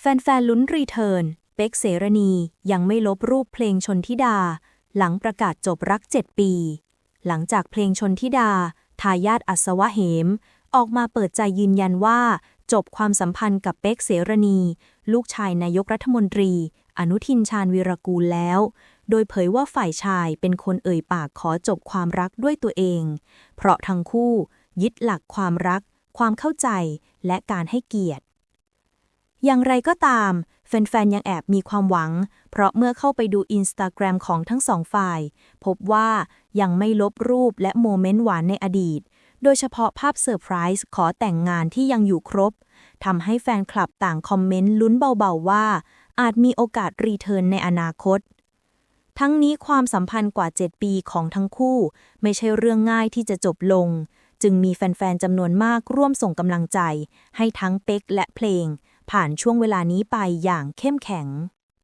แฟนๆลุ้นรีเทิร์นเป็กเสรณียังไม่ลบรูปเพลงชนทิดา หลังประกาศจบรัก 7 ปี หลังจากเพลงชนทิดา ทายาทอัศวะเหม ออกมาเปิดใจยืนยันว่า จบความสัมพันธ์กับเป็กเสรณี ลูกชายนายกรัฐมนตรี อนุทินชาญวีรกูลแล้ว โดยเผยว่าฝ่ายชายเป็นคนเอ่ยปากขอจบความรักด้วยตัวเอง เพราะทั้งคู่ ยึดหลักความรัก ความเข้าใจและการให้เกียรติ อย่างไรก็ตาม แฟนๆ ยังแอบมีความหวัง เพราะเมื่อเข้าไปดูอินสตาแกรมของทั้งสองฝ่าย พบว่ายังไม่ลบรูปและโมเมนต์หวานในอดีต โดยเฉพาะภาพเซอร์ไพรส์ขอแต่งงานที่ยังอยู่ครบทำให้แฟนคลับต่างคอมเมนต์ลุ้นเบาๆว่า อาจมีโอกาสรีเทิร์นในอนาคต ทั้งนี้ความสัมพันธ์กว่า 7 ปีของทั้งคู่ ไม่ใช่เรื่องง่ายที่จะจบลง จึงมีแฟนๆจำนวนมากร่วมส่งกำลังใจ ให้ทั้งเป็กและเพลง ผ่านช่วงเวลานี้ไปอย่างเข้มแข็ง